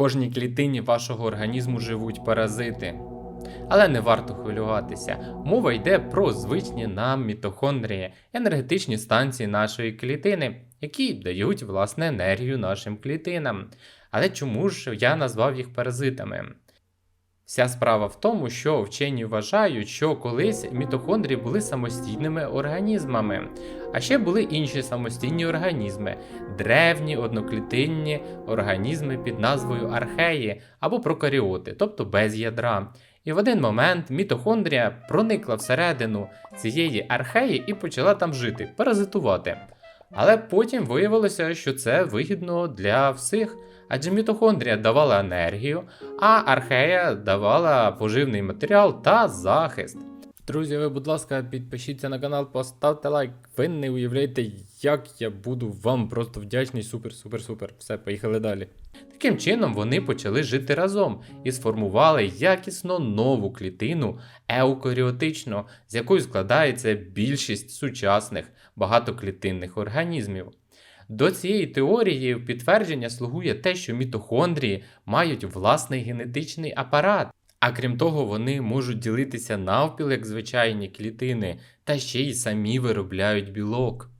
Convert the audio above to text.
кожній клітині вашого організму живуть паразити. Але не варто хвилюватися. Мова йде про звичні нам мітохондрії, енергетичні станції нашої клітини, які дають власне енергію нашим клітинам. Але чому ж я назвав їх паразитами? Вся справа в тому, що вчені вважають, що колись мітохондрії були самостійними організмами, а ще були інші самостійні організми древні одноклітинні організми під назвою археї або прокаріоти, тобто без ядра. І в один момент мітохондрія проникла всередину цієї археї і почала там жити, паразитувати. Але потім виявилося, що це вигідно для всіх, адже мітохондрія давала енергію, а архея давала поживний матеріал та захист. Друзі, ви, будь ласка, підпишіться на канал, поставте лайк. Ви не уявляєте, як я буду вам просто вдячний. Супер, супер, супер. Все, поїхали далі. Таким чином вони почали жити разом і сформували якісно нову клітину еукаріотичну, з якої складається більшість сучасних багатоклітинних організмів. До цієї теорії підтвердження слугує те, що мітохондрії мають власний генетичний апарат. А крім того, вони можуть ділитися навпіл як звичайні клітини, та ще й самі виробляють білок.